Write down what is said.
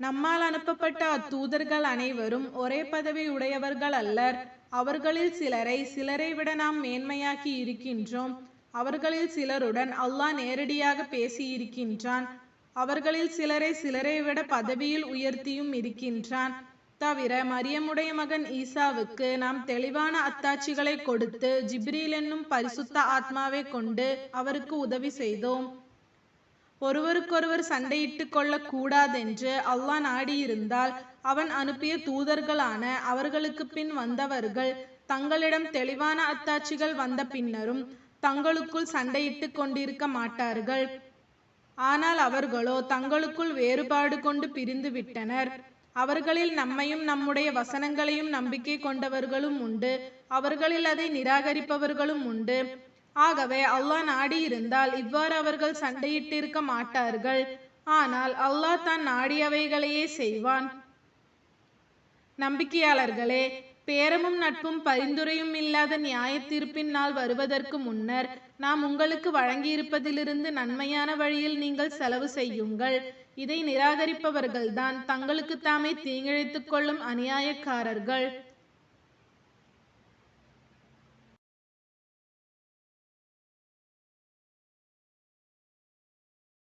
நம்மால் அனுப்பப்பட்ட அத்தூதர்கள் அனைவரும் ஒரே பதவி உடையவர்கள் அல்லர். அவர்களில் சிலரை சிலரை விட நாம் மேன்மையாக்கி இருக்கின்றோம். அவர்களில் சிலருடன் அல்லாஹ் நேரடியாக பேசி இருக்கின்றான். அவர்களில் சிலரை சிலரை விட பதவியில் உயர்த்தியும் இருக்கின்றான். தவிர மரியமுடைய மகன் ஈசாவுக்கு நாம் தெளிவான அத்தாட்சிகளை கொடுத்து ஜிப்ரீல் என்னும் பரிசுத்த ஆத்மாவை கொண்டு அவருக்கு உதவி செய்தோம். ஒருவருக்கொருவர் சண்டையிட்டு கொள்ளக்கூடாதென்று அல்லாஹ் நாடியிருந்தால் அவன் அனுப்பிய தூதர்களான அவர்களுக்கு பின் வந்தவர்கள் தங்களிடம் தெளிவான அத்தாட்சிகள் வந்த பின்னரும் தங்களுக்குள் சண்டையிட்டு கொண்டிருக்க மாட்டார்கள். ஆனால் அவர்களோ தங்களுக்குள் வேறுபாடு கொண்டு பிரிந்து விட்டனர். அவர்களில் நம்மையும் நம்முடைய வசனங்களையும் நம்பிக்கை கொண்டவர்களும் உண்டு. அவர்களில் அதை நிராகரிப்பவர்களும் உண்டு. ஆகவே அல்லாஹ் நாடியிருந்தால் இவ்வாறு அவர்கள் சண்டையிட்டிருக்க மாட்டார்கள். ஆனால் அல்லாஹ் தான் நாடியவைகளையே செய்வான். நம்பிக்கையாளர்களே பேரமும் நட்பும் பரிந்துரையும் இல்லாத நியாய தீர்ப்பின் நாள் வருவதற்கு முன்னர் நாம் உங்களுக்கு வழங்கியிருப்பதிலிருந்து நன்மையான வழியில் நீங்கள் செலவு செய்யுங்கள். இதை நிராகரிப்பவர்கள்தான் தங்களுக்கு தாமே தீங்கிழைத்துக் கொள்ளும் அநியாயக்காரர்கள்.